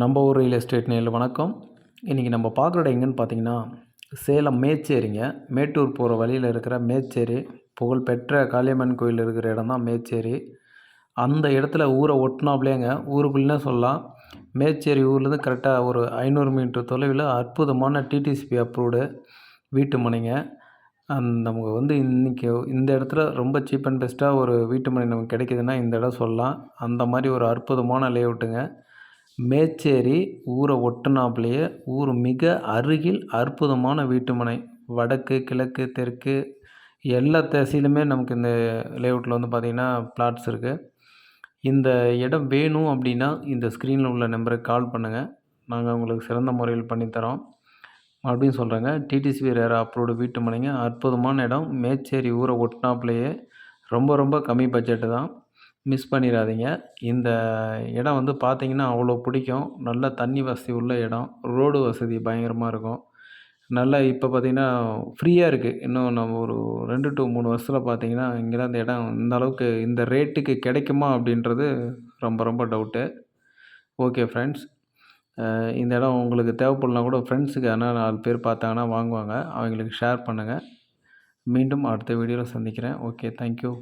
நம்ம ஊர் real estate நேரில் வணக்கம். இன்றைக்கி நம்ம பார்க்குற இடம் எங்கேன்னு பார்த்தீங்கன்னா சேலம் மேச்சேரிங்க. மேட்டூர் போகிற வழியில் இருக்கிற மேச்சேரி புகழ்பெற்ற காளியம்மன் கோயில் இருக்கிற இடம் தான் மேச்சேரி. அந்த இடத்துல ஊரை ஒட்டினாப்லேங்க ஊருக்குள்ளே சொல்லலாம். மேச்சேரி ஊர்லேருந்து கரெக்டாக ஒரு ஐநூறு மீட்டர் தொலைவில் அற்புதமான டிடிசிபி அப்ரூவ்டு வீட்டு மனைங்க. நமக்கு வந்து இன்றைக்கி இந்த இடத்துல ரொம்ப சீப் அண்ட் பெஸ்ட்டாக ஒரு வீட்டு மனை நமக்கு கிடைக்கிதுன்னா இந்த இடம் சொல்லலாம். அந்த மாதிரி ஒரு அற்புதமான லேஅவுட்டுங்க மேச்சேரி ஊரை ஒட்டுனாப்புலேயே ஊர் மிக அருகில் அற்புதமான வீட்டுமனை. வடக்கு கிழக்கு தெற்கு எல்லா திசையிலுமே நமக்கு இந்த லேஅவுட்டில் வந்து பார்த்திங்கன்னா பிளாட்ஸ் இருக்குது இந்த இடம் வேணும் அப்படின்னா இந்த ஸ்க்ரீனில் உள்ள நம்பருக்கு கால் பண்ணுங்கள் நாங்கள் உங்களுக்கு சிறந்த முறையில் பண்ணித்தரோம் அப்படின்னு சொல்கிறேங்க டிடிசிபி ரேரா அப்ரூவ்டு வீட்டு மனைங்க அற்புதமான இடம். மேச்சேரி ஊரை ஒட்டினாப்புலையே ரொம்ப ரொம்ப கம்மி பட்ஜெட்டு தான். மிஸ் பண்ணிடாதீங்க இந்த இடம் வந்து பார்த்தீங்கன்னா அவ்வளோ பிடிக்கும். நல்ல தண்ணி வசதி உள்ள இடம். ரோடு வசதி பயங்கரமாக இருக்கும். நல்லா இப்போ பார்த்தீங்கன்னா ஃப்ரீயாக இருக்குது இன்னும் நம்ம ஒரு ரெண்டு டு மூணு வருஷத்தில் பார்த்தீங்கன்னா இங்கெல்லாம் இந்த இடம் இந்த அளவுக்கு இந்த ரேட்டுக்கு கிடைக்குமா அப்படின்றது ரொம்ப ரொம்ப டவுட்டு ஓகே ஃப்ரெண்ட்ஸ் இந்த இடம் உங்களுக்கு தேவைப்படலாம் கூட ஃப்ரெண்ட்ஸுக்கு ஆனால் நாலு பேர் பார்த்தாங்கன்னா வாங்குவாங்க. அவங்களுக்கு ஷேர் பண்ணுங்கள் மீண்டும் அடுத்த வீடியோவில் சந்திக்கிறேன். Okay thank you